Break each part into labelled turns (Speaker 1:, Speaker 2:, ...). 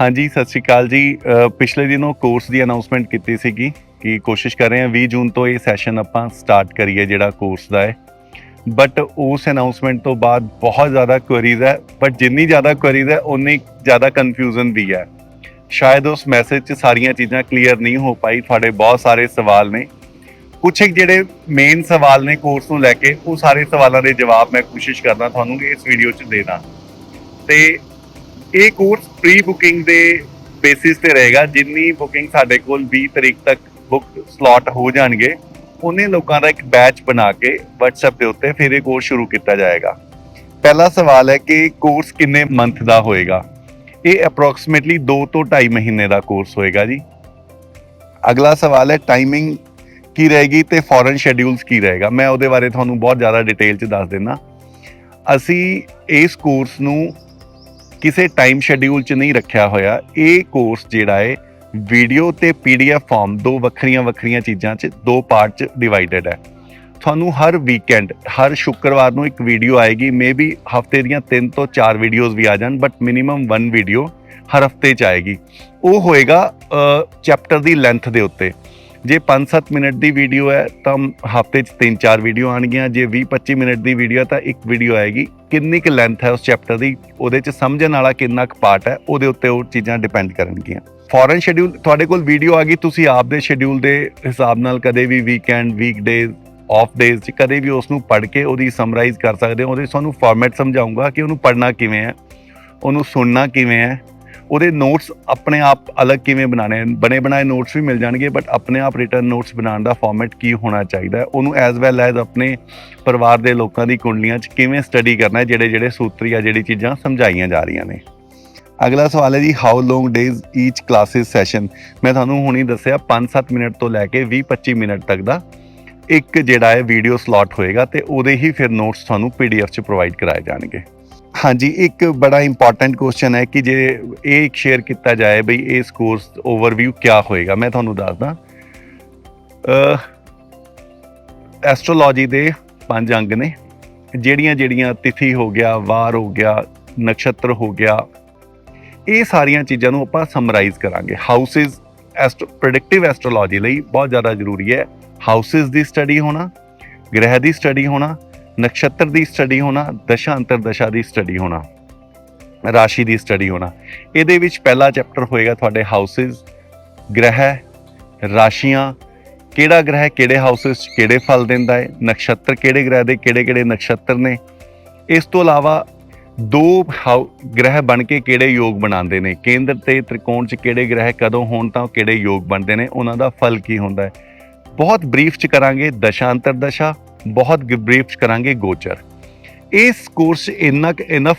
Speaker 1: ਹਾਂਜੀ ਸਤਿ ਸ਼੍ਰੀ ਅਕਾਲ ਜੀ। ਅ, ਪਿਛਲੇ ਦਿਨੋਂ ਕੋਰਸ ਦੀ ਅਨਾਉਂਸਮੈਂਟ ਕੀਤੀ ਸੀਗੀ ਕਿ ਕੋਸ਼ਿਸ਼ ਕਰ ਰਹੇ ਹਾਂ 20 ਜੂਨ ਤੋਂ ਇਹ ਸੈਸ਼ਨ ਆਪਾਂ ਸਟਾਰਟ ਕਰੀਏ ਜਿਹੜਾ ਕੋਰਸ ਦਾ ਹੈ। ਬਟ ਉਸ ਅਨਾਉਂਸਮੈਂਟ ਤੋਂ ਬਾਅਦ ਬਹੁਤ ਜ਼ਿਆਦਾ ਕੁਐਰੀਜ਼ ਹੈ ਬਟ ਜਿੰਨੀ ਜ਼ਿਆਦਾ ਕੁਐਰੀਜ਼ ਹੈ ਉਨੀ ਜ਼ਿਆਦਾ ਕਨਫਿਊਜ਼ਨ ਵੀ ਹੈ। ਸ਼ਾਇਦ ਉਸ ਮੈਸੇਜ 'ਚ ਸਾਰੀਆਂ ਚੀਜ਼ਾਂ ਕਲੀਅਰ ਨਹੀਂ ਹੋ ਪਾਈ ਤੁਹਾਡੇ ਬਹੁਤ ਸਾਰੇ ਸਵਾਲ ਨੇ। ਕੁਝ ਇੱਕ ਜਿਹੜੇ ਮੇਨ ਸਵਾਲ ਨੇ ਕੋਰਸ ਨੂੰ ਲੈ ਕੇ ਉਹ ਸਾਰੇ ਸਵਾਲਾਂ ਦੇ ਜਵਾਬ ਮੈਂ ਕੋਸ਼ਿਸ਼ ਕਰਦਾ ਤੁਹਾਨੂੰ ਇਸ ਵੀਡੀਓ 'ਚ ਦੇਣਾ। ਤੇ ਇਹ ਕੋਰਸ ਪ੍ਰੀ ਬੁਕਿੰਗ ਦੇ ਬੇਸਿਸ ਤੇ ਰਹੇਗਾ। ਜਿੰਨੀ ਬੁਕਿੰਗ ਸਾਡੇ ਕੋਲ 20 ਤਰੀਕ ਤੱਕ ਬੁੱਕ ਸਲੋਟ ਹੋ ਜਾਣਗੇ, ਉਹਨੇ ਲੋਕਾਂ ਦਾ ਇੱਕ ਬੈਚ ਬਣਾ ਕੇ WhatsApp ਦੇ ਉੱਤੇ ਫਿਰ ਇਹ ਕੋਰਸ ਸ਼ੁਰੂ ਕੀਤਾ ਜਾਏਗਾ। ਪਹਿਲਾ ਸਵਾਲ ਹੈ ਕਿ ਕੋਰਸ ਕਿੰਨੇ ਮੰਥ ਦਾ ਹੋਏਗਾ? ਇਹ ਅਪਰੋਕਸੀਮੇਟਲੀ 2 ਤੋਂ 2.5 ਮਹੀਨੇ ਦਾ ਕੋਰਸ ਹੋਏਗਾ ਜੀ। ਅਗਲਾ ਸਵਾਲ ਹੈ ਟਾਈਮਿੰਗ ਕੀ ਰਹੇਗੀ ਤੇ ਫੋਰਨ ਸ਼ੈਡਿਊਲਸ ਕੀ ਰਹੇਗਾ? ਮੈਂ ਉਹਦੇ ਬਾਰੇ ਤੁਹਾਨੂੰ ਬਹੁਤ ਜ਼ਿਆਦਾ ਡਿਟੇਲ ਚ ਦੱਸ ਦਿੰਦਾ। ਅਸੀਂ ਇਸ ਕੋਰਸ ਨੂੰ ਕਿਸੇ ਟਾਈਮ ਸ਼ੈਡਿਊਲ ਚ ਨਹੀਂ ਰੱਖਿਆ ਹੋਇਆ, ਇਹ ਕੋਰਸ ਜਿਹੜਾ ਹੈ ਵੀਡੀਓ ਤੇ ਪੀਡੀਐਫ ਫਾਰਮ ਦੋ ਵੱਖਰੀਆਂ ਵੱਖਰੀਆਂ ਚੀਜ਼ਾਂ ਚ, ਦੋ ਪਾਰਟ ਚ ਡਿਵਾਈਡਡ ਹੈ। ਤੁਹਾਨੂੰ ਹਰ ਵੀਕਐਂਡ ਹਰ ਸ਼ੁੱਕਰਵਾਰ ਨੂੰ ਇੱਕ ਵੀਡੀਓ ਆਏਗੀ ਮੇਬੀ ਹਫ਼ਤੇ ਦੀਆਂ 3 ਤੋਂ 4 ਵੀਡੀਓਜ਼ ਵੀ ਆ ਜਾਣ ਬਟ ਮਿਨੀਮਮ 1 ਵੀਡੀਓ ਹਰ ਹਫ਼ਤੇ ਚ ਆਏਗੀ। ਉਹ ਹੋਏਗਾ ਚੈਪਟਰ ਦੀ ਲੈਂਥ ਦੇ ਉੱਤੇ। ਜੇ 5-7 ਮਿੰਟ ਦੀ ਵੀਡੀਓ ਹੈ, ਤਾਂ ਹਫ਼ਤੇ 'ਚ 3-4 ਵੀਡੀਓ ਆਣਗੀਆਂ ਜੇ 20-25 ਮਿੰਟ ਦੀ ਵੀਡੀਓ ਹੈ, ਤਾਂ ਇੱਕ ਵੀਡੀਓ ਆਏਗੀ। ਕਿੰਨੀ ਕੁ ਲੈਂਥ ਹੈ ਉਸ ਚੈਪਟਰ ਦੀ? ਉਹਦੇ 'ਚ ਸਮਝਣ ਵਾਲਾ ਕਿੰਨਾ ਕੁ ਪਾਰਟ ਹੈ, ਉਹਦੇ ਉੱਤੇ ਉਹ ਚੀਜ਼ਾਂ ਡਿਪੈਂਡ ਕਰਨਗੀਆਂ। ਫੋਰਨ ਸ਼ਡਿਊਲ ਤੁਹਾਡੇ ਕੋਲ ਵੀਡੀਓ ਆ ਗਈ, ਤੁਸੀਂ ਆਪ ਦੇ ਸ਼ੈਡਿਊਲ ਦੇ ਹਿਸਾਬ ਨਾਲ ਕਦੇ ਵੀ ਵੀਕਐਂਡ ਵੀਕਡੇਜ਼ ਆਫ ਡੇਜ਼ 'ਚ ਕਦੇ ਵੀ ਉਸ ਨੂੰ ਪੜ੍ਹ ਕੇ ਉਹਦੀ ਸਮਰਾਈਜ਼ ਕਰ ਸਕਦੇ ਹੋ। ਉਹਦੇ 'ਚ ਤੁਹਾਨੂੰ ਫਾਰਮੈਟ ਸਮਝਾਉਂਗਾ ਕਿ ਉਹਨੂੰ ਪੜ੍ਹਨਾ ਕਿਵੇਂ ਹੈ, ਉਹਨੂੰ ਸੁਣਨਾ ਕਿਵੇਂ ਹੈ। ਉਹਦੇ ਨੋਟਸ ਆਪਣੇ ਆਪ ਅਲੱਗ ਕਿਵੇਂ ਬਣਾਣੇ ਬਣੇ ਬਣਾਏ ਨੋਟਸ ਵੀ ਮਿਲ ਜਾਣਗੇ ਬਟ ਆਪਣੇ ਆਪ ਰਿਟਰਨ ਨੋਟਸ ਬਣਾਉਣ ਦਾ ਫਾਰਮੈਟ ਕੀ ਹੋਣਾ ਚਾਹੀਦਾ ਹੈ? ਉਹਨੂੰ ਐਜ਼ ਵੈਲ ਐਜ਼ ਆਪਣੇ ਪਰਿਵਾਰ ਦੇ ਲੋਕਾਂ ਦੀ ਕੁੰਡਲੀਆਂ 'ਚ ਕਿਵੇਂ ਸਟੱਡੀ ਕਰਨਾ ਹੈ? ਜਿਹੜੇ ਜਿਹੜੇ ਸੂਤਰੀ ਆ, ਜਿਹੜੀ ਚੀਜ਼ਾਂ ਸਮਝਾਈਆਂ ਜਾ ਰਹੀਆਂ ਨੇ। ਅਗਲਾ ਸਵਾਲ ਹੈ ਜੀ how long days each classes session ਮੈਂ ਤੁਹਾਨੂੰ ਹੁਣੀ ਦੱਸਿਆ 5-7 ਮਿੰਟ ਤੋਂ ਲੈ ਕੇ 20-25 ਮਿੰਟ ਤੱਕ ਦਾ ਇੱਕ ਜਿਹੜਾ ਹੈ ਵੀਡੀਓ ਸਲੋਟ ਹੋਏਗਾ ਤੇ ਉਹਦੇ ਹੀ ਫਿਰ ਨੋਟਸ ਤੁਹਾਨੂੰ ਪੀਡੀਐਫ 'ਚ ਪ੍ਰੋਵਾਈਡ ਕਰਾਏ ਜਾਣਗੇ। ਹਾਂਜੀ, ਇੱਕ ਬੜਾ ਇੰਪੋਰਟੈਂਟ ਕੁਐਸਚਨ ਹੈ ਕਿ ਜੇ ਇਹ ਇੱਕ ਸ਼ੇਅਰ ਕੀਤਾ ਜਾਏ ਬਈ ਇਸ ਕੋਰਸ ਓਵਰਵਿਊ ਕਿਆ ਹੋਏਗਾ, ਮੈਂ ਤੁਹਾਨੂੰ ਦੱਸਦਾ। ਅ ਐਸਟ੍ਰੋਲੋਜੀ ਦੇ ਪੰਜ ਅੰਗ ਨੇ, ਜਿਹੜੀਆਂ ਜਿਹੜੀਆਂ ਤਿਥੀ ਹੋ ਗਿਆ, ਵਾਰ ਹੋ ਗਿਆ, ਨਕਸ਼ਤਰ ਹੋ ਗਿਆ, ਇਹ ਸਾਰੀਆਂ ਚੀਜ਼ਾਂ ਨੂੰ ਆਪਾਂ ਸਮਰਾਈਜ਼ ਕਰਾਂਗੇ। ਹਾਊਸਸ ਐਸਟ੍ਰੋ ਪ੍ਰੈਡਿਕਟਿਵ ਐਸਟ੍ਰੋਲੋਜੀ ਲਈ ਬਹੁਤ ਜ਼ਿਆਦਾ ਜ਼ਰੂਰੀ ਹੈ। ਹਾਊਸਸ ਦੀ ਸਟੱਡੀ ਹੋਣਾ, ਗ੍ਰਹਿ ਦੀ ਸਟੱਡੀ ਹੋਣਾ ਨਕਸ਼ਤਰ ਦੀ ਸਟੱਡੀ ਹੋਣਾ, ਦਸ਼ਾ ਅੰਤਰ ਦਸ਼ਾ ਦੀ ਸਟੱਡੀ ਹੋਣਾ, ਰਾਸ਼ੀ ਦੀ ਸਟੱਡੀ ਹੋਣਾ। ਇਹਦੇ ਵਿੱਚ ਪਹਿਲਾ ਚੈਪਟਰ ਹੋਏਗਾ ਤੁਹਾਡੇ ਹਾਊਸਸ ਗ੍ਰਹਿ, ਰਾਸ਼ੀਆਂ। ਕਿਹੜਾ ਗ੍ਰਹਿ ਕਿਹੜੇ ਹਾਊਸਸ 'ਚ ਕਿਹੜੇ ਫਲ ਦਿੰਦਾ ਹੈ, ਨਕਸ਼ਤਰ ਕਿਹੜੇ ਗ੍ਰਹਿ ਦੇ ਕਿਹੜੇ ਕਿਹੜੇ ਨਕਸ਼ਤਰ ਨੇ। ਇਸ ਤੋਂ ਇਲਾਵਾ ਦੋ ਹਾਊ- ਗ੍ਰਹਿ ਬਣ ਕੇ ਕਿਹੜੇ ਯੋਗ ਬਣਾਉਂਦੇ ਨੇ, ਕੇਂਦਰ ਤੇ ਤ੍ਰਿਕੋਣ 'ਚ ਕਿਹੜੇ ਗ੍ਰਹਿ ਕਦੋਂ ਹੋਣ ਤਾਂ ਉਹ ਕਿਹੜੇ ਯੋਗ ਬਣਦੇ ਨੇ, ਉਹਨਾਂ ਦਾ ਫਲ ਕੀ ਹੁੰਦਾ ਹੈ। ਬਹੁਤ ਬਰੀਫ 'ਚ ਕਰਾਂਗੇ, ਦਸ਼ਾ ਅੰਤਰਦਸ਼ਾ ਬਹੁਤ ਬਰੀਫ 'ਚ ਕਰਾਂਗੇ ਗੋਚਰ। ਇਸ ਕੋਰਸ 'ਚ ਇੰਨਾ ਕੁ ਇਨਫ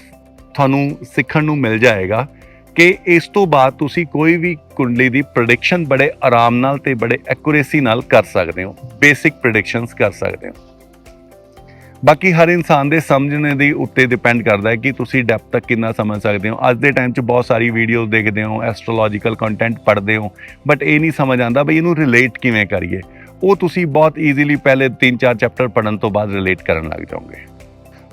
Speaker 1: ਤੁਹਾਨੂੰ ਸਿੱਖਣ ਨੂੰ ਮਿਲ ਜਾਏਗਾ ਕਿ ਇਸ ਤੋਂ ਬਾਅਦ ਤੁਸੀਂ ਕੋਈ ਵੀ ਕੁੰਡਲੀ ਦੀ ਪ੍ਰੈਡਿਕਸ਼ਨ ਬੜੇ ਆਰਾਮ ਨਾਲ ਤੇ ਬੜੇ ਐਕੂਰੇਸੀ ਨਾਲ ਕਰ ਸਕਦੇ ਹੋ। ਬੇਸਿਕ ਪ੍ਰੈਡਿਕਸ਼ਨਸ ਕਰ ਸਕਦੇ ਹੋ। ਬਾਕੀ ਹਰ ਇਨਸਾਨ ਦੇ ਸਮਝਣੇ ਦੇ ਉੱਤੇ ਡਿਪੈਂਡ ਕਰਦਾ ਹੈ ਕਿ ਤੁਸੀਂ ਡੈਪਥ ਤੱਕ ਕਿੰਨਾ ਸਮਝ ਸਕਦੇ ਹੋ। ਅੱਜ ਦੇ ਟਾਈਮ 'ਚ ਬਹੁਤ ਸਾਰੀ ਵੀਡੀਓਜ਼ ਦੇਖਦੇ ਹੋ ਐਸਟ੍ਰੋਲੋਜੀਕਲ ਕੰਟੈਂਟ ਪੜ੍ਹਦੇ ਹੋ ਬਟ ਇਹ ਨਹੀਂ ਸਮਝ ਆਉਂਦਾ ਬਈ ਇਹਨੂੰ ਰਿਲੇਟ ਕਿਵੇਂ ਕਰੀਏ। ਉਹ ਤੁਸੀਂ ਬਹੁਤ ਈਜ਼ੀਲੀ ਪਹਿਲੇ 3-4 ਚੈਪਟਰ ਪੜਨ ਤੋਂ ਬਾਅਦ ਰਿਲੇਟ ਕਰਨ ਲੱਗ ਜਾਓਗੇ।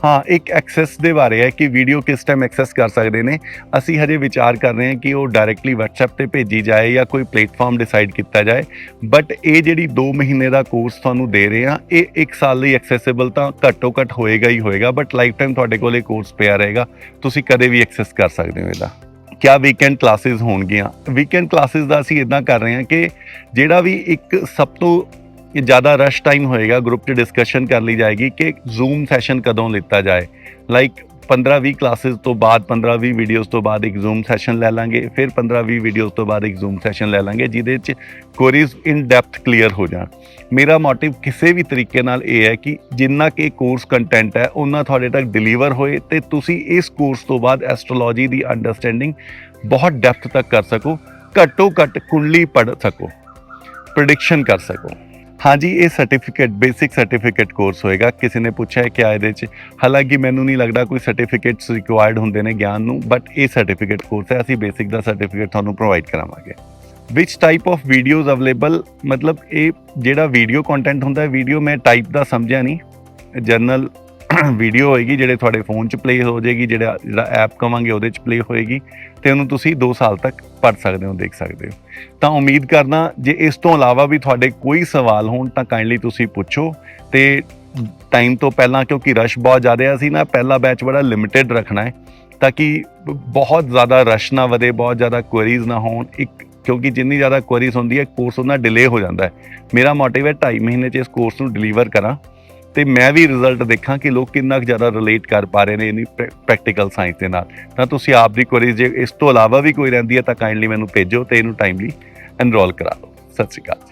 Speaker 1: ਹਾਂ, ਇੱਕ ਐਕਸੈਸ ਦੇ ਬਾਰੇ ਹੈ ਕਿ ਵੀਡੀਓ ਕਿਸ ਟਾਈਮ ਐਕਸੈਸ ਕਰ ਸਕਦੇ ਨੇ। ਅਸੀਂ ਹਜੇ ਵਿਚਾਰ ਕਰ ਰਹੇ ਹਾਂ ਕਿ ਉਹ ਡਾਇਰੈਕਟਲੀ WhatsApp ਤੇ ਭੇਜੀ ਜਾਏ ਜਾਂ ਕੋਈ ਪਲੇਟਫਾਰਮ ਡਿਸਾਈਡ ਕੀਤਾ ਜਾਏ। ਬਟ ਇਹ ਜਿਹੜੀ 2 ਮਹੀਨੇ ਦਾ ਕੋਰਸ ਤੁਹਾਨੂੰ ਦੇ ਰਹੇ ਹਾਂ, ਇਹ 1 ਸਾਲ ਲਈ ਐਕਸੈਸਿਬਲ ਤਾਂ ਘੱਟੋ ਘੱਟ ਹੋਏਗਾ ਹੀ ਹੋਏਗਾ ਬਟ ਲਾਈਫ ਟਾਈਮ ਤੁਹਾਡੇ ਕੋਲ ਇਹ ਕੋਰਸ ਪਿਆ ਰਹੇਗਾ। ਤੁਸੀਂ ਕਦੇ ਵੀ ਐਕਸੈਸ ਕਰ ਸਕਦੇ ਹੋ ਇਹਦਾ। ਕਿਆ ਵੀਕਐਂਡ ਕਲਾਸਿਸ ਹੋਣਗੀਆਂ? ਵੀਕਐਂਡ ਕਲਾਸਿਸ ਦਾ ਅਸੀਂ ਇਦਾਂ ਕਰ ਰਹੇ ਹਾਂ ਕਿ ਜਿਹੜਾ ਵੀ ਇੱਕ ਸਭ ਤੋਂ ਜ਼ਿਆਦਾ ਰਸ਼ ਟਾਈਮ ਹੋਏਗਾ ਗਰੁੱਪ 'ਚ ਡਿਸਕਸ਼ਨ ਕਰ ਲਈ ਜਾਏਗੀ ਕਿ ਜ਼ੂਮ ਸੈਸ਼ਨ ਕਦੋਂ ਲਿੱਤਾ ਜਾਏ। ਲਾਈਕ 15-20 ਕਲਾਸਿਸ ਤੋਂ ਬਾਅਦ 15-20 ਵੀਡੀਓਜ਼ ਤੋਂ ਬਾਅਦ ਇੱਕ ਜ਼ੂਮ ਸੈਸ਼ਨ ਲੈ ਲਾਂਗੇ, ਫਿਰ 15-20 ਵੀਡੀਓਜ਼ ਤੋਂ ਬਾਅਦ ਇੱਕ ਜ਼ੂਮ ਸੈਸ਼ਨ ਲੈ ਲਾਂਗੇ, ਜਿਹਦੇ 'ਚ ਕੁਐਰੀਜ਼ ਇਨ ਡੈਪਥ ਕਲੀਅਰ ਹੋ ਜਾਣ। ਮੇਰਾ ਮੋਟਿਵ ਕਿਸੇ ਵੀ ਤਰੀਕੇ ਨਾਲ ਇਹ ਹੈ ਕਿ ਜਿੰਨਾ ਕਿ ਕੋਰਸ ਕੰਟੈਂਟ ਹੈ ਉਹਨਾਂ ਤੁਹਾਡੇ ਤੱਕ ਡਿਲੀਵਰ ਹੋਏ ਤੇ ਤੁਸੀਂ ਇਸ ਕੋਰਸ ਤੋਂ ਬਾਅਦ ਐਸਟ੍ਰੋਲੋਜੀ ਦੀ ਅੰਡਰਸਟੈਂਡਿੰਗ ਬਹੁਤ ਡੈਪਥ ਤੱਕ ਕਰ ਸਕੋ, ਘੱਟੋ ਘੱਟ ਕੁੰਡਲੀ ਪੜ੍ਹ ਸਕੋ ਪ੍ਰੈਡਿਕਸ਼ਨ ਕਰ ਸਕੋ। ਹਾਂਜੀ, ਇਹ ਸਰਟੀਫਿਕੇਟ ਬੇਸਿਕ ਸਰਟੀਫਿਕੇਟ ਕੋਰਸ ਹੋਏਗਾ। ਕਿਸੇ ਨੇ ਪੁੱਛਿਆ ਹੈ ਕਿ ਆ ਇਹਦੇ ਚ, ਹਾਲਾਂਕਿ ਮੈਨੂੰ ਨਹੀਂ ਲੱਗਦਾ ਕੋਈ ਸਰਟੀਫਿਕੇਟਸ ਰਿਕੁਆਇਰਡ ਹੁੰਦੇ ਨੇ ਗਿਆਨ ਨੂੰ ਬਟ ਇਹ ਸਰਟੀਫਿਕੇਟ ਕੋਰਸ ਹੈ, ਅਸੀਂ ਬੇਸਿਕ ਦਾ ਸਰਟੀਫਿਕੇਟ ਤੁਹਾਨੂੰ ਪ੍ਰੋਵਾਈਡ ਕਰਾਵਾਂਗੇ। ਵਿਚ ਟਾਈਪ ਆਫ ਵੀਡੀਓਜ਼ ਅਵੇਲੇਬਲ ਮਤਲਬ ਇਹ ਜਿਹੜਾ ਵੀਡੀਓ ਕੰਟੈਂਟ ਹੁੰਦਾ ਹੈ ਵੀਡੀਓ ਮੈਂ ਟਾਈਪ ਦਾ ਸਮਝਿਆ ਨਹੀਂ। ਜਨਰਲ ਵੀਡੀਓ ਹੋਏਗੀ ਜਿਹੜੇ ਤੁਹਾਡੇ ਫੋਨ 'ਚ ਪਲੇ ਹੋ ਜਾਏਗੀ, ਜਿਹੜਾ ਜਿਹੜਾ ਐਪ ਕਵਾਂਗੇ ਉਹਦੇ 'ਚ ਪਲੇ ਹੋਏਗੀ ਤੇ ਉਹਨੂੰ ਤੁਸੀਂ 2 ਸਾਲ ਤੱਕ ਪੜ੍ਹ ਸਕਦੇ ਹੋ, ਦੇਖ ਸਕਦੇ ਹੋ। ਤਾਂ ਉਮੀਦ ਕਰਨਾ ਜੇ ਇਸ ਤੋਂ ਇਲਾਵਾ ਵੀ ਤੁਹਾਡੇ ਕੋਈ ਸਵਾਲ ਹੋਣ ਤਾਂ ਕਾਈਂਡਲੀ ਤੁਸੀਂ ਪੁੱਛੋ ਤੇ ਟਾਈਮ ਤੋਂ ਪਹਿਲਾਂ ਕਿਉਂਕਿ ਰਸ਼ ਬਹੁਤ ਜ਼ਿਆਦਾ ਸੀ ਨਾ ਪਹਿਲਾ ਬੈਚ ਬੜਾ ਲਿਮਿਟਿਡ ਰੱਖਣਾ ਹੈ ਤਾਂ ਕਿ ਬਹੁਤ ਜ਼ਿਆਦਾ ਰਸ਼ ਨਾ ਵਧੇ, ਬਹੁਤ ਜ਼ਿਆਦਾ ਕੁਐਰੀਜ਼ ਨਾ ਹੋਣ, ਇੱਕ ਕਿਉਂਕਿ ਜਿੰਨੀ ਜ਼ਿਆਦਾ ਕੁਐਰੀਜ਼ ਹੁੰਦੀ ਹੈ ਕੋਰਸ ਉਹਨਾਂ ਡਿਲੇ ਹੋ ਜਾਂਦਾ ਹੈ। ਮੇਰਾ ਮੋਟਿਵ ਹੈ 2.5 ਮਹੀਨੇ 'ਚ ਇਸ ਕੋਰਸ ਨੂੰ ਡਿਲੀਵਰ ਕਰਾਂ। ਤੇ ਮੈਂ ਵੀ ਰਿਜ਼ਲਟ ਦੇਖਾਂ ਕਿ ਲੋਕ ਕਿੰਨਾ ਕੁ ਜ਼ਿਆਦਾ ਰਿਲੇਟ ਕਰ ਪਾ ਰਹੇ ਨੇ ਇਹਨੀ ਪ੍ਰੈਕਟੀਕਲ ਸਾਇੰਸ ਦੇ ਨਾਲ। ਤਾਂ ਤੁਸੀਂ ਆਪ ਦੀ ਕੁਐਰੀਜ਼ ਜੇ ਇਸ ਤੋਂ ਇਲਾਵਾ ਵੀ ਕੋਈ ਰਹਿੰਦੀ ਹੈ ਤਾਂ ਕਾਈਂਡਲੀ ਮੈਨੂੰ ਭੇਜੋ ਤੇ ਇਹਨੂੰ ਟਾਈਮਲੀ ਐਨਰੋਲ ਕਰਾ ਲਓ ਸਤਿ ਸ਼੍ਰੀ ਅਕਾਲ।